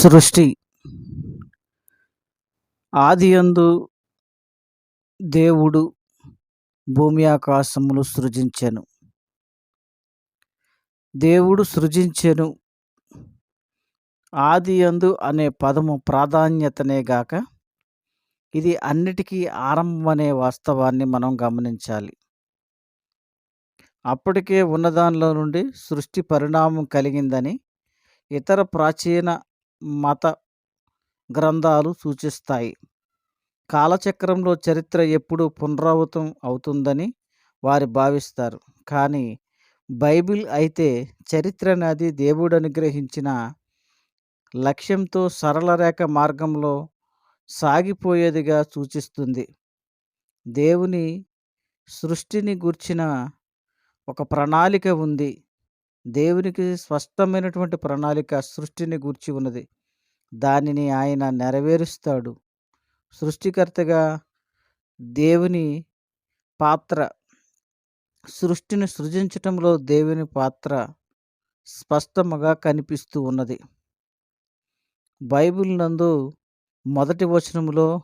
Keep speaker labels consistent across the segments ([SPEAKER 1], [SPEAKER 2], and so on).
[SPEAKER 1] సృష్టి. ఆదియందు దేవుడు భూమి ఆకాశములు సృజించెను. దేవుడు సృజించెను. ఆదియందు అనే పదము ప్రాధాన్యతనే గాక ఇది అన్నిటికీ ఆరంభం అనే వాస్తవాన్ని మనం గమనించాలి. అప్పటికే ఉన్నదానిలో నుండి సృష్టి పరిణామం కలిగిందని ఇతర ప్రాచీన మత గ్రంథాలు సూచిస్తాయి. కాలచక్రంలో చరిత్ర ఎప్పుడు పునరావృతం అవుతుందని వారు భావిస్తారు. కానీ బైబిల్ అయితే చరిత్ర నది దేవుడు అనుగ్రహించిన లక్ష్యంతో సరళ రేఖ మార్గంలో సాగిపోయేదిగా సూచిస్తుంది. దేవుని సృష్టిని గుర్చిన ఒక ప్రణాళిక ఉంది. దేవునికి స్పష్టమైనటువంటి ప్రణాళిక సృష్టిని గూర్చి ఉన్నది. దానిని ఆయన నెరవేరుస్తాడు. సృష్టికర్తగా దేవుని పాత్ర సృష్టిని సృజించటంలో దేవుని పాత్ర స్పష్టముగా కనిపిస్తూ ఉన్నది. బైబిల్ నందు మొదటి వచనములో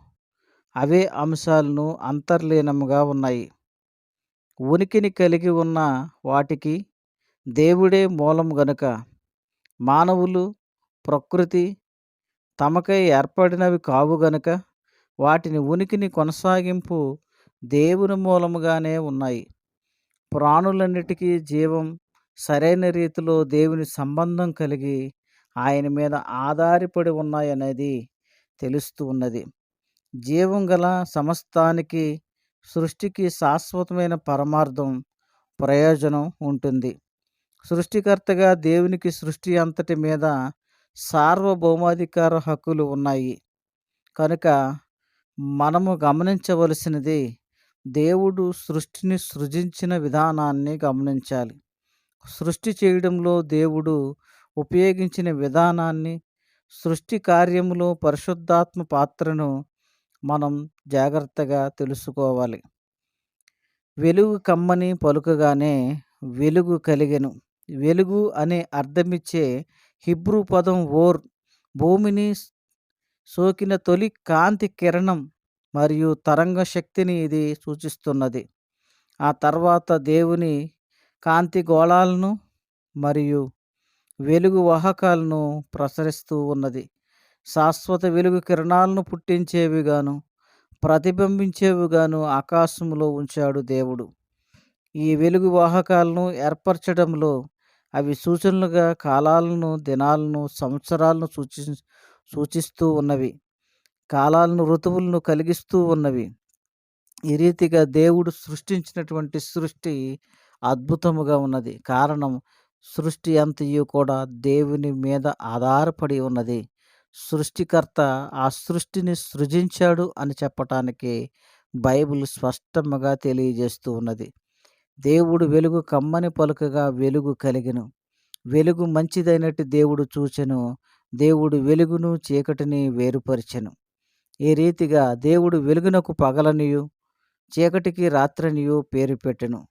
[SPEAKER 1] అవే అంశాలను అంతర్లీనముగా ఉన్నాయి. ఉనికిని కలిగి ఉన్న వాటికి దేవుడే మూలం గనుక మానవులు ప్రకృతి తమకై ఏర్పడినవి కావు గనుక వాటిని ఉనికిని కొనసాగింపు దేవుని మూలముగానే ఉన్నాయి. ప్రాణులన్నిటికీ జీవం సరైన రీతిలో దేవుని సంబంధం కలిగి ఆయన మీద ఆధారపడి ఉన్నాయనేది తెలుస్తూ ఉన్నది. జీవం గల సమస్తానికి సృష్టికి శాశ్వతమైన పరమార్థం ప్రయోజనం ఉంటుంది. సృష్టికర్తగా దేవునికి సృష్టి అంతటి మీద సార్వభౌమాధికార హక్కులు ఉన్నాయి. కనుక మనము గమనించవలసినది దేవుడు సృష్టిని సృజించిన విధానాన్ని గమనించాలి. సృష్టి చేయడంలో దేవుడు ఉపయోగించిన విధానాన్ని సృష్టి కార్యములో పరిశుద్ధాత్మ పాత్రను మనం జాగ్రత్తగా తెలుసుకోవాలి. వెలుగు కమ్మని పలుకగానే వెలుగు కలిగెను. వెలుగు అనే అర్థమిచ్చే హిబ్రూ పదం ఓర్ భూమిని సోకిన తొలి కాంతి కిరణం మరియు తరంగ శక్తిని ఇది సూచిస్తున్నది. ఆ తర్వాత దేవుని కాంతి గోళాలను మరియు వెలుగు వాహకాలను ప్రసరిస్తూ ఉన్నది. శాశ్వత వెలుగు కిరణాలను పుట్టించేవిగాను ప్రతిబింబించేవిగాను ఆకాశంలో ఉంచాడు దేవుడు. ఈ వెలుగు వాహకాలను ఏర్పరచడంలో అవి సూచనలుగా కాలాలను దినాలను సంవత్సరాలను సూచి సూచిస్తూ ఉన్నవి. కాలాలను ఋతువులను కలిగిస్తూ ఉన్నవి. ఈ రీతిగా దేవుడు సృష్టించినటువంటి సృష్టి అద్భుతముగా ఉన్నది. కారణం సృష్టి అంతయు కూడా దేవుని మీద ఆధారపడి ఉన్నది. సృష్టికర్త ఆ సృష్టిని సృజించాడు అని చెప్పటానికి బైబిల్ స్పష్టముగా తెలియజేస్తూ ఉన్నది. దేవుడు వెలుగు కమ్మని పలుకగా వెలుగు కలిగెను. వెలుగు మంచిదైనట్టు దేవుడు చూచెను. దేవుడు వెలుగును చీకటిని వేరుపరిచెను. ఈ రీతిగా దేవుడు వెలుగునకు పగలనియు చీకటికి రాత్రనియు పేరు పెట్టెను.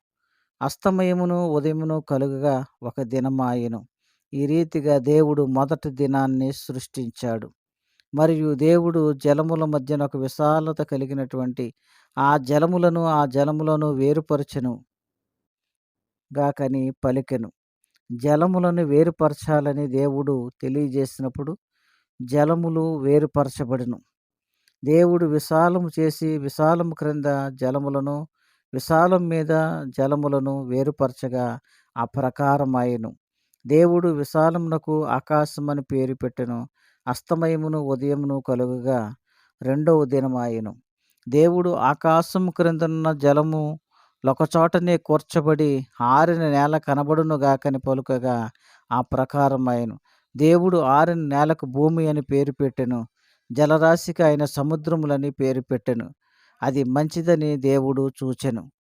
[SPEAKER 1] అస్తమయమును ఉదయమును కలుగగా ఒక దినమాయెను. ఈ రీతిగా దేవుడు మొదటి దినాన్ని సృష్టించాడు. మరియు దేవుడు జలముల మధ్యన ఒక విశాలత కలిగినటువంటి ఆ జలములను ఆ జలములను వేరుపరచెను. గాకని పలికెను. జలములను వేరుపరచాలని దేవుడు తెలియజేసినప్పుడు జలములు వేరుపరచబడును. దేవుడు విశాలము చేసి విశాలము క్రింద జలములను విశాలం మీద జలములను వేరుపరచగా ఆ ప్రకారమాయను. దేవుడు విశాలమునకు ఆకాశమని పేరు పెట్టెను. అస్తమయమును ఉదయమును కలుగుగా రెండవ దినమాయను. దేవుడు ఆకాశము క్రిందన్న జలము ఒకచోటనే కూర్చబడి ఆరిన నేల కనబడును గాకని పలుకగా ఆ ప్రకారమాయను. దేవుడు ఆరిన నేలకు భూమి అని పేరు పెట్టెను. జలరాశికి ఆయన సముద్రములని పేరు పెట్టెను. అది మంచిదని దేవుడు చూచెను.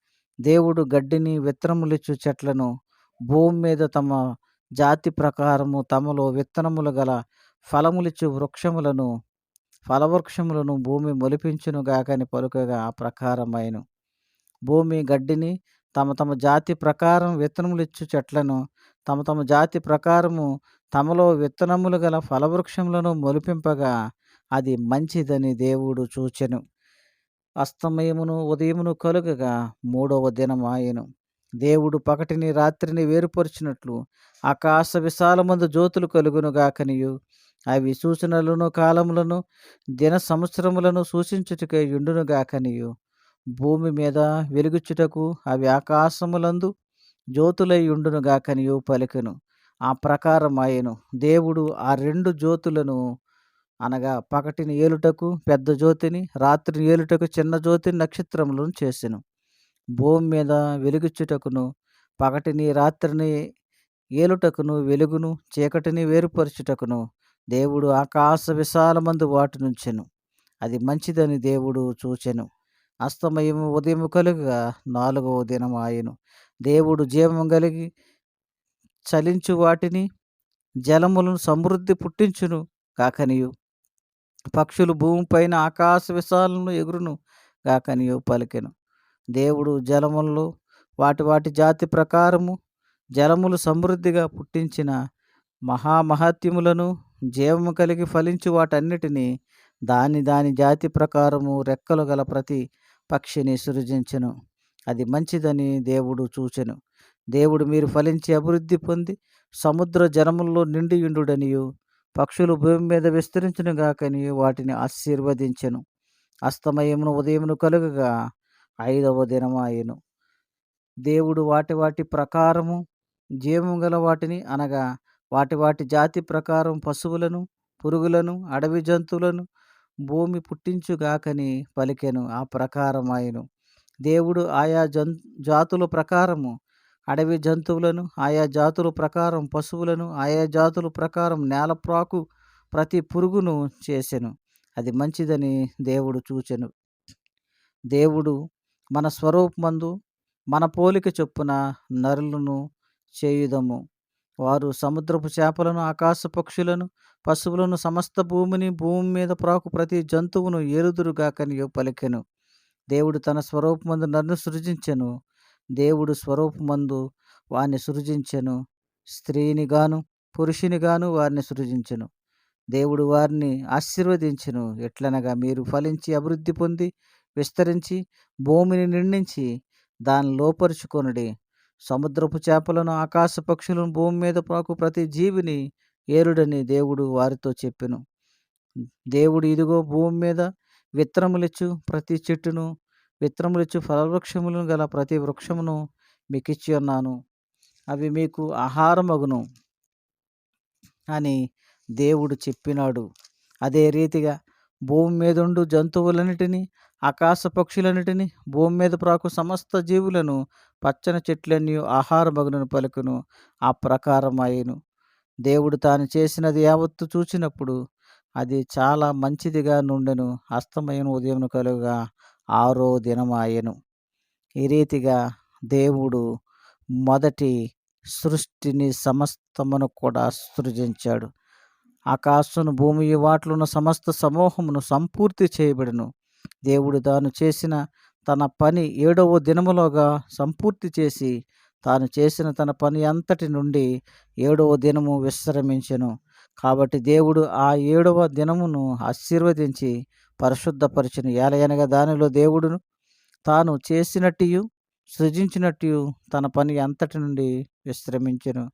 [SPEAKER 1] దేవుడు గడ్డిని విత్తనములిచ్చు చెట్లను భూమి మీద తమ జాతి ప్రకారము తమలో విత్తనములు గల ఫలములిచ్చు వృక్షములను ఫలవృక్షములను భూమి మొలిపించును గాకని పలుకగా ఆ ప్రకారమైన భూమి గడ్డిని తమ తమ జాతి ప్రకారం విత్తనములు ఇచ్చు చెట్లను. తమ తమ జాతి ప్రకారము తమలో విత్తనములు గల ఫలవృక్షములను మొలిపింపగా అది మంచిదని దేవుడు చూచెను. అస్తమయమును ఉదయమును కలుగగా మూడవ దినమాయెను దేవుడు పగటిని రాత్రిని వేరుపరిచినట్లు ఆకాశ విశాలమందు జ్యోతులు కలుగునుగాకనియు అవి సూచనలను కాలములను దిన సంవత్సరములను సూచించుటకై యుండునుగాకనియు భూమి మీద వెలుగుచుటకు అవి ఆకాశములందు జ్యోతులై ఉండునుగాకనియు పలికెను. ఆ ప్రకారం ఆయను. దేవుడు ఆ రెండు జ్యోతులను అనగా పగటిని ఏలుటకు పెద్ద జ్యోతిని రాత్రిని ఏలుటకు చిన్న జ్యోతిని నక్షత్రములను చేసెను. భూమి మీద వెలుగుచుటకును పగటిని రాత్రిని ఏలుటకును వెలుగును చీకటిని వేరుపరచుటకును దేవుడు ఆకాశ విశాలమందు వాటి నుంచెను అది మంచిదని దేవుడు చూచెను. అస్తమయము ఉదయము కలుగా నాలుగవ దినం ఆయను దేవుడు జీవము కలిగి చలించు వాటిని జలములను సమృద్ధి పుట్టించును కాకనియు పక్షులు భూమిపైన ఆకాశ విశాలను ఎగురును కాకనియు పలికెను. దేవుడు జలములు వాటి వాటి జాతి ప్రకారము జలములు సమృద్ధిగా పుట్టించిన మహామహత్యములను జీవము కలిగి ఫలించు వాటన్నిటినీ దాని దాని జాతి ప్రకారము రెక్కలు గల ప్రతి పక్షిని సృజించెను. అది మంచిదని దేవుడు చూచెను. దేవుడు మీరు ఫలించి అభివృద్ధి పొంది సముద్ర జనముల్లో నిండియుండుడనియు పక్షులు భూమి మీద విస్తరించును గాకని వాటిని ఆశీర్వదించెను. అస్తమయమును ఉదయమును కలుగగా ఐదవ దినమాయెను దేవుడు వాటి వాటి ప్రకారము జీవము గల వాటిని అనగా వాటి వాటి జాతి ప్రకారం పశువులను పురుగులను అడవి జంతువులను భూమి పుట్టించుగాకని పలికెను ఆ ప్రకారం ఆయను దేవుడు ఆయా జం జాతుల ప్రకారము అడవి జంతువులను ఆయా జాతుల ప్రకారం పశువులను ఆయా జాతుల ప్రకారం నేలప్రాకు ప్రతి పురుగును చేసెను. అది మంచిదని దేవుడు చూచెను. దేవుడు మన స్వరూపమందు మన పోలిక చొప్పున నరులను చేయుదము. వారు సముద్రపు చేపలను ఆకాశ పక్షులను పశువులను సమస్త భూమిని భూమి మీద ప్రాకు ప్రతి జంతువును ఏలుదురుగాకని పలికెను. దేవుడు తన స్వరూపమందు నన్ను సృజించెను. దేవుడు స్వరూపమందు వారిని సృజించెను. స్త్రీని గాను పురుషుని గాను వారిని సృజించెను. దేవుడు వారిని ఆశీర్వదించెను. ఎట్లనగా మీరు ఫలించి అభివృద్ధి పొంది విస్తరించి భూమిని నిండించి దాని లోపరుచుకొనుడి. సముద్రపు చేపలను ఆకాశ పక్షులను భూమి మీద పాకు ప్రతి జీవిని ఏరుడని దేవుడు వారితో చెప్పెను. దేవుడు ఇదిగో భూమి మీద విత్తనములిచ్చు ప్రతి చెట్టును విత్తనములిచ్చు ఫలవృక్షములను గల ప్రతి వృక్షమును మీకు ఇచ్చి ఉన్నాను. అవి మీకు ఆహారమగును అని దేవుడు చెప్పినాడు. అదే రీతిగా భూమి మీదుండు జంతువులన్నిటినీ ఆకాశ పక్షులన్నిటిని భూమి మీద ప్రాకు సమస్త జీవులను పచ్చని చెట్లన్నీ ఆహారమగునను పలుకును. ఆ ప్రకారం అయ్యను. దేవుడు తాను చేసినది యావత్తు చూచినప్పుడు అది చాలా మంచిదిగా నుండెను. అస్తమైన ఉదయం కలుగా ఆరో దినమాయెను ఈ రీతిగా దేవుడు మొదటి సృష్టిని సమస్తమును కూడా సృజించాడు. ఆకాశను భూమి వాటిలో ఉన్న సమస్త సమూహమును సంపూర్తి చేయబడును. దేవుడు తాను చేసిన తన పని ఏడవ దినములోగా సంపూర్తి చేసి తాను చేసిన తన పని అంతటి నుండి ఏడవ దినము విశ్రమించెను. కాబట్టి దేవుడు ఆ ఏడవ దినమును ఆశీర్వదించి పరిశుద్ధపరచును. ఏలయనగా దానిలో దేవుడును తాను చేసినట్టు సృజించినట్టు తన పని అంతటి నుండి విశ్రమించెను.